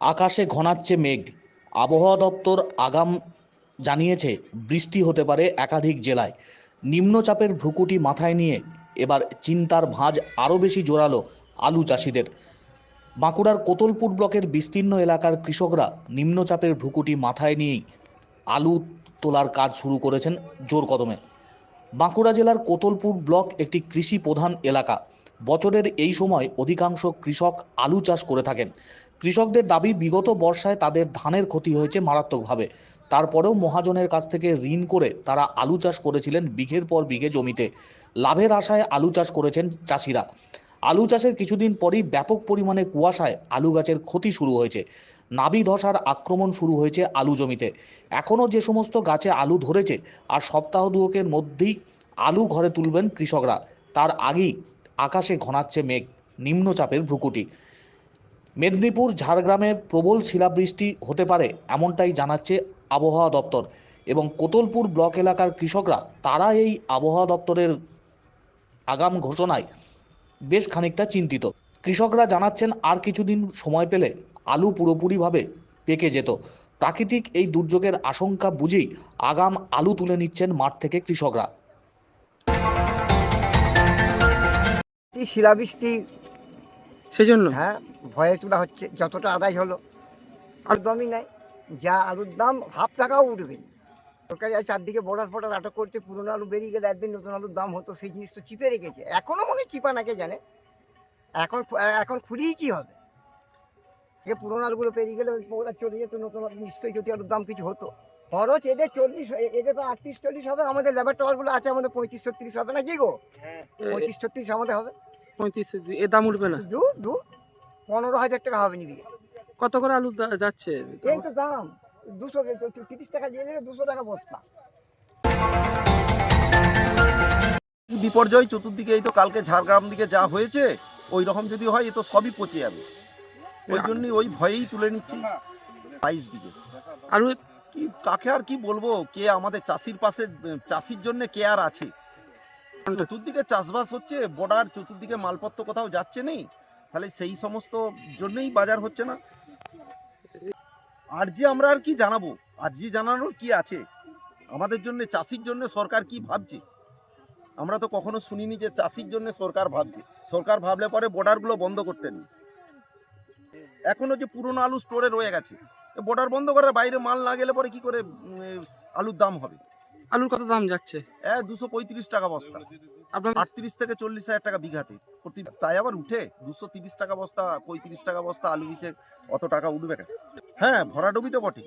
আকাশে ঘনাচ্ছে মেঘ। আবহাওয়া দপ্তর আগাম জানিয়েছে, বৃষ্টি হতে পারে একাধিক জেলায়। নিম্নচাপের ভ্রুকুটি মাথায় নিয়ে এবার চিন্তার ভাঁজ আরও বেশি জোরালো আলু চাষিদের। বাঁকুড়ার কোতলপুর ব্লকের বিস্তীর্ণ এলাকার কৃষকরা নিম্নচাপের ভ্রুকুটি মাথায় নিয়েই আলু তোলার কাজ শুরু করেছেন জোর কদমে। বাঁকুড়া জেলার কোতলপুর ব্লক একটি কৃষি প্রধান এলাকা। বছরের এই সময় অধিকাংশ কৃষক আলু চাষ করে থাকেন। কৃষকদের দাবি, বিগত বর্ষায় তাদের ধানের ক্ষতি হয়েছে মারাত্মকভাবে। তারপরেও মহাজনের কাছ থেকে ঋণ করে তারা আলু চাষ করেছিলেন বিঘের পর বিঘে জমিতে। লাভের আশায় আলু চাষ করেছেন চাষিরা। আলু চাষের কিছুদিন পরই ব্যাপক পরিমাণে কুয়াশায় আলু গাছের ক্ষতি শুরু হয়েছে। নাবি ধসার আক্রমণ শুরু হয়েছে আলু জমিতে। এখনও যে সমস্ত গাছে আলু ধরেছে, আর সপ্তাহ দুয়েকের মধ্যেই আলু ঘরে তুলবেন কৃষকরা। তার আগেই আকাশে ঘনাচ্ছে মেঘ, নিম্নচাপের ভ্রুকুটি। মেদিনীপুর, ঝাড়গ্রামে প্রবল শিলাবৃষ্টি হতে পারে এমনটাই জানাচ্ছে আবহাওয়া দপ্তর এবং কোতলপুর ব্লক এলাকার কৃষকরা তারা এই আবহাওয়া দপ্তরের আগাম ঘোষণায় বেশ খানিকটা চিন্তিত। কৃষকরা জানাচ্ছেন, আর কিছুদিন সময় পেলে আলু পুরোপুরিভাবে পেকে যেত। প্রাকৃতিক এই দুর্যোগের আশঙ্কা বুঝেই আগাম আলু তুলে নিচ্ছেন মাঠ থেকে কৃষকরা। শিলাবৃষ্টি সেজন্য? হ্যাঁ ভয়ে তোলা হচ্ছে যতটা আদায় হলো। আর দামই নাই। যা আলুর দাম হাফ টাকাও উঠবে না। সরকারি আর চারদিকে বর্ডার ফর্ডার আটক করতে পুরোনো আলু বেরিয়ে গেলে একদিন নতুন আলুর দাম হতো সেই জিনিস তো চিপে রেখেছে। এখনও মনে হয় চিপা নাকে জানে? এখন এখন খুলিই কি হবে? এ পুরোনো আলুগুলো পেরিয়ে গেলে ওরা চলে যেত নতুন আলু নিশ্চয়ই যদি আলুর দাম কিছু হতো। খরচ এদের চল্লিশ এ- এদের তো আটত্রিশ চল্লিশ হবে আমাদের লেবার টাওয়ারগুলো আছে আমাদের পঁয়ত্রিশ ছত্রিশ হবে না কি গো? পঁয়ত্রিশ ছত্রিশ আমাদের হবে। পঁয়ত্রিশ কেজি এ দাম উঠবে না? দু দু পনেরো হাজার টাকা হবে নিবি। কত করে আলু দা- যাচ্ছে? এই তো দাম। দুশো তিরিশ টাকা দিয়ে দিলে দুশো টাকা বস্তা। বিপর্যয় চতুর্দিকে এই তো কালকে ঝাড়গ্রাম দিকে যা হয়েছে ওই রকম যদি হয় এ তো সবই পচে যাবে। ওই জন্যই ওই ভয়েই তুলে নিচ্ছি বাইশ বিঘে। আলু কি কাকে আর কি বলব? কে আমাদের চাষির পাশে চাষির জন্য কে আর আছে? চতুর্দিকে চাষবাস হচ্ছে বর্ডার চতুর্দিকে মালপত্র কোথাও যাচ্ছে নেই? তাহলে সেই সমস্ত জন্যই বাজার হচ্ছে না? আর যে আমরা আর কি জানাব? আরজি জানানোর কি আছে? আমাদের জন্য, চাষির জন্য সরকার কি ভাবছে? আমরা তো কখনো শুনিনি যে চাষির জন্য সরকার ভাবছে। সরকার ভাবলে পরে বর্ডারগুলো বন্ধ করতেন এখনও যে পুরনো আলু স্টোরে রয়ে গেছে বর্ডার বন্ধ করার বাইরে মাল না গেলে পরে কি করে আলুর দাম হবে? আলুর কত দাম যাচ্ছে? হ্যাঁ দুশো পঁয়ত্রিশ টাকা বস্তা। আপনার আটত্রিশ থেকে চল্লিশ হাজার টাকা বিঘাতে। প্রতি তাই আবার উঠে? দুশো তিরিশ টাকা বস্তা পঁয়ত্রিশ টাকা বস্তা আলু নিচে অত টাকা উঠবে কেন? হ্যাঁ ভরাডুবি তো বটে।